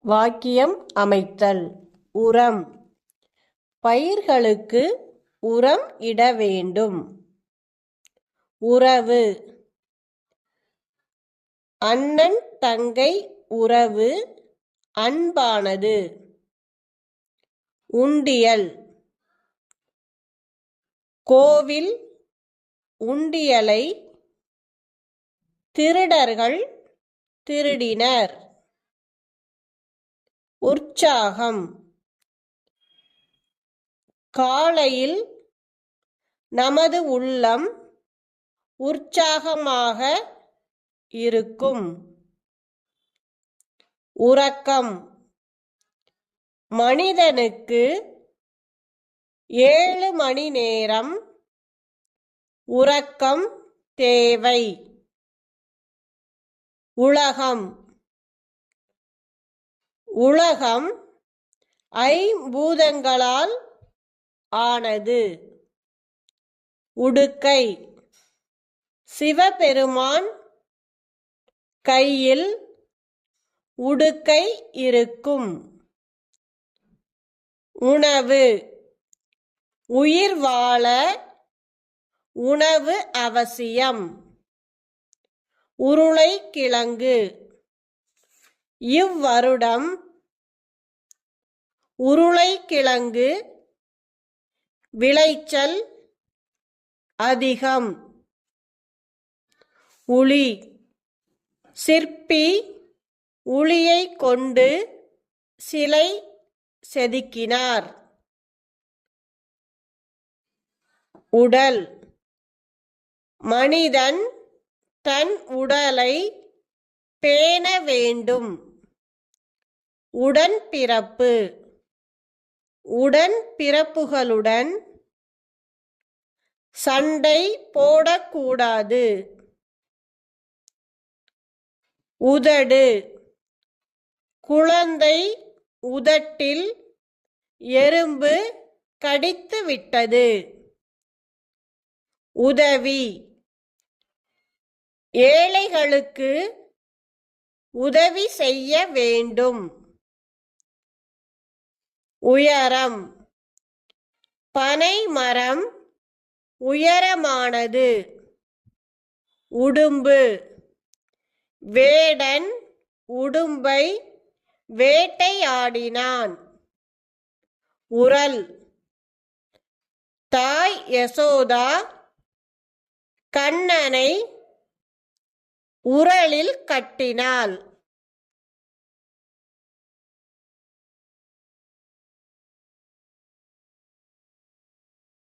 வாக்கியம் அமைத்தல். உரம். பயிர்களுக்கு உரம் இட வேண்டும். உறவு. அண்ணன் தங்கை உறவு அன்பானது. உண்டியல். கோவில் உண்டியலை திருடர்கள் திருடினர். உற்சாகம். காலையில் நமது உள்ளம் உற்சாகமாக இருக்கும். உறக்கம். மனிதனுக்கு ஏழு மணி நேரம் உறக்கம் தேவை. உலகம். உலகம் ஐம்பூதங்களால் ஆனது. உடுக்கை. சிவபெருமான் கையில் உடுக்கை இருக்கும். உணவு. உயிர் வாழ உணவு அவசியம். உருளைக்கிழங்கு. இவ்வருடம் உருளைக்கிழங்கு விளைச்சல் அதிகம். உளி. சிற்பி உளியை கொண்டு சிலை செதுக்கினார். உடல். மனிதன் தன் உடலை பேண வேண்டும். உடன்பிறப்பு. உடன் பிறப்புகளுடன் சண்டை போடக்கூடாது. உதடு. குழந்தை உதட்டில் எறும்பு கடித்து விட்டது உதவி. ஏழைகளுக்கு உதவி செய்ய வேண்டும். உயரம். பனை மரம் உயரமானது. உடும்பு. வேடன் உடும்பை வேட்டையாடினான். உரல். தாய் யசோதா கண்ணனை உரலில் கட்டினாள்.